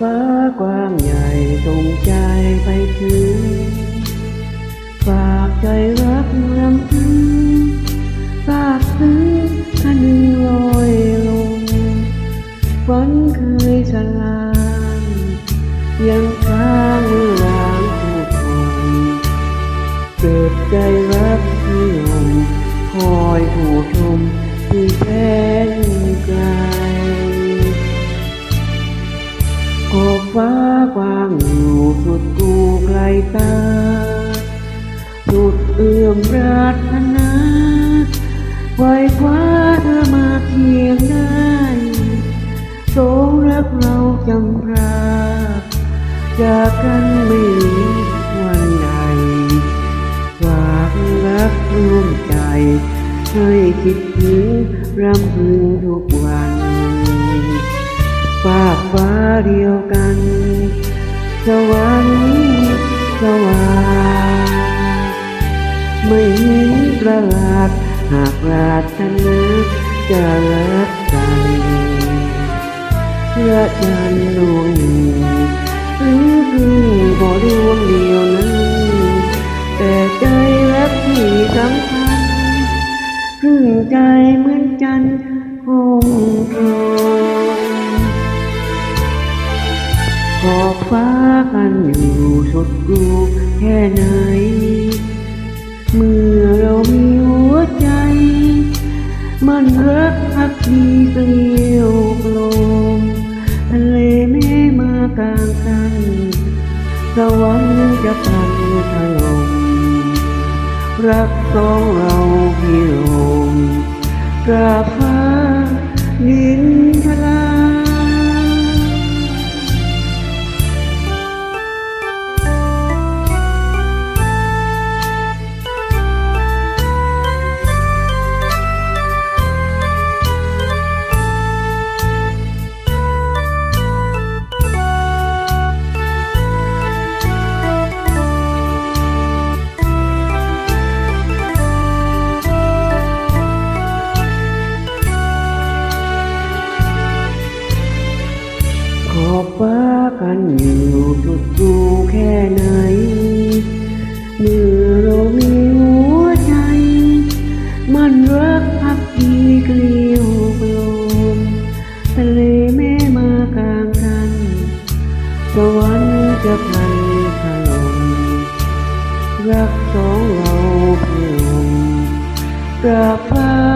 ฟ้ากว้างใหญ่ส่งใจไปถึง ฝากใจรักน้ำพึงฝากซึ้งคันลอยลงฝันเคยสลางยังค้างมือล้างทุกคนเก็บใจไว้ากว้างอยู่สุดกูไกลตา สุดเอื้อมปรารถนาไว้คว้าเธอมาเคียงได้สงรักเราจำพราจากกันไม่มีวันใดฝากรักร่วมใจ ให้คิดถึงรำพึงทุกากฟ้าเดียวกัน สวรรค์สว่างไม่เห็นประหลาดหากปรารถนาจะรักกันเพระจันดวงหนึ่งหรือคือบ่ดวงเดียวนั้น แต่ใจรักที่สำคัญพึ่งใจเหมือนจันทร์ ฟ้ากันอยู่สุดกูแค่ไหน เมื่อเรามีหัวใจ มันรักพักดีเกลียวกลมทะเลแม่มากลางกันสวรรค์จะพังถล่มรักสองเราพี่ลมกราบฟ้าดิน อบฟ้ากันอยู่จุดดูแค่ไหนเมื่อเรามีหัวใจ มันรักพักดีเกลียวกลมทะเลแม่มากลางกันสวรรค์จะพันถล่มรักสองเราเพื่อมกราบฟ้า